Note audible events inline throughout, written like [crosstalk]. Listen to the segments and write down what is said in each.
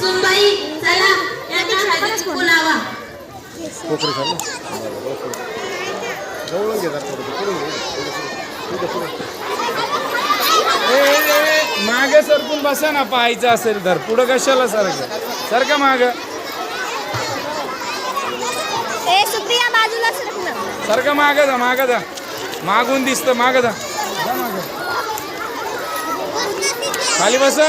सुनबाई चला यांना कोकरी जवळून थोडं. मागे सरकून बसा ना पाहायचं असेल तर. पुढं कशाला सारखं सारखं माग? ए सुप्रिया बाजूला सरक ना सारखं माग जा माग जा. मागून दिसतं माग जा. जा मागं. खाली बसा.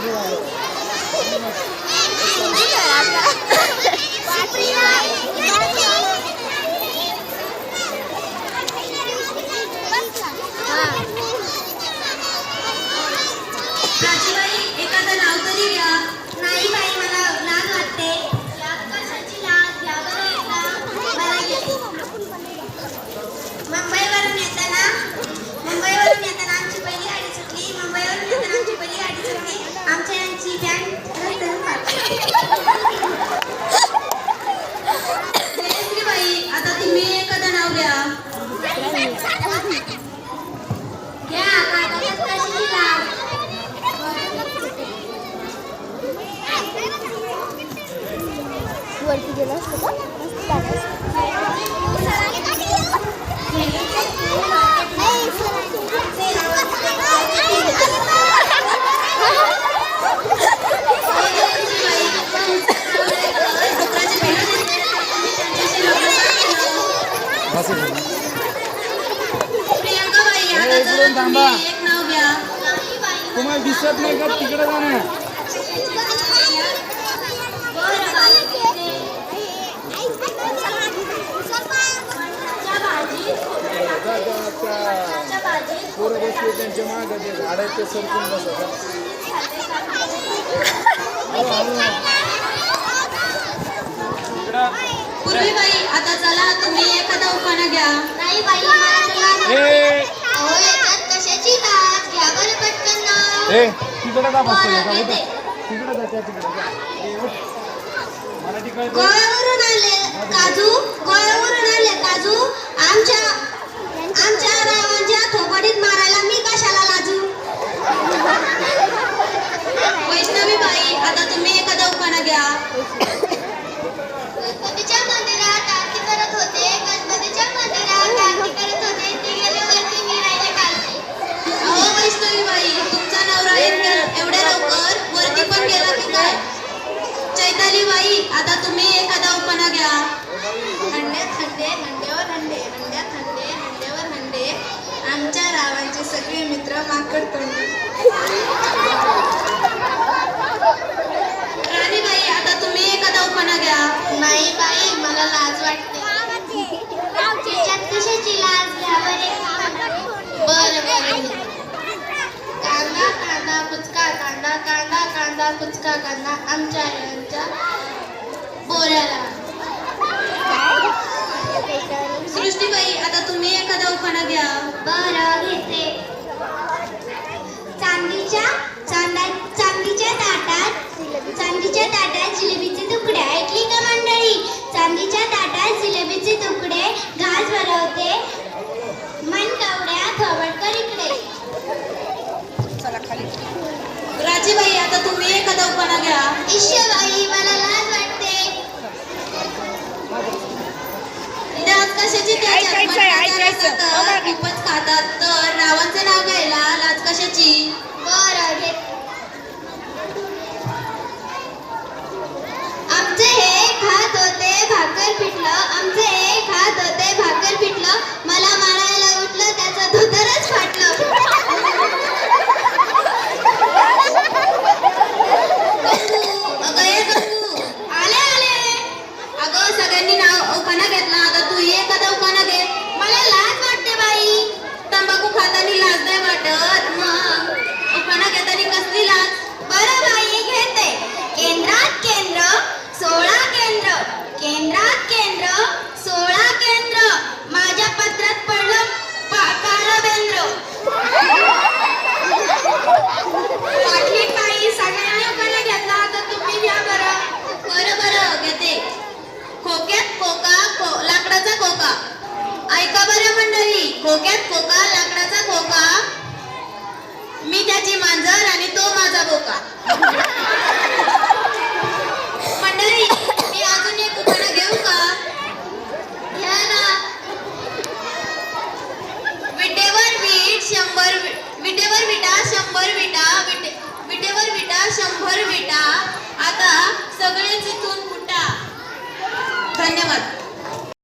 我们一起玩们我 [laughs] प्रियंकाबाई आता ए, जरा इकडून थांबा. तुम्ही एक नाव घ्या तुम्हाला दिसत नाही का तिकडे जा ना पोरं बसले त्यांच्या माग ते झाड ते सरकून बसा इकडं पूर्वीबाई आता चला तुम्ही एखादा उखाणा घ्या. नाही बाई मला तर लाज ए अहो याच्यात कशाची लाज घ्या बरं पटकन नाव. ए तिकडे जा बसतो बरं, का घेते. तिकडे जा त्या तिकडे जा. ए, उठ. मराठी कळते? गोव्यावरून आले. काजू गोव्यावरून आले काजू. आमच्या आमच्या चैताली बाई आता तुम्ही एखादा उखाणा घ्या. हंड्यात हंडे हंड्यावर हंडे हंड्यात हंडे हंड्यावर हंडे. आमच्या रावांचे सगळे मित्र माकड तोंडी. राणीबाई आता तुम्ही एखादा उखाणा घ्या. नाही बाई मला लाज वाटते. कशाची लाज घ्या बरे कांदा कांदा कुचका कांदा कांदा कांदा कुचका कांदा आमच्या यांच्या बोऱ्याला. सृष्टीबाई आता तुम्ही एखादा उखाणा घ्या. बरं घेते. चांदीच्या चांदा चांदीच्या ताटात चांदीच्या ताटात जिलेबीचे तुकडे. ऐकली का मंडळी? चांदीच्या ताटात जिलेबीचे तुकडे. घास भरवते. मन कवड्या थोबडकर इकडे. राजीबाई आता तुम्ही एखादा उखाणा घ्या. ईश्वरबाई मला लाज वाटते. कशाची त्याच्यात? खोका ऐका बरं मंडळी खोक्यात खोका लाकडाचा खोका. मी त्याची मांजर आणि तो माझा बोका. मंडळी मी अजून एक उखाणा घेऊ का? घ्या ना. विटेवर वीट शंभर विटेवर विटा शंभर विटा विटे विटेवर विटा शंभर विटा. आता सगळ्यांची इथून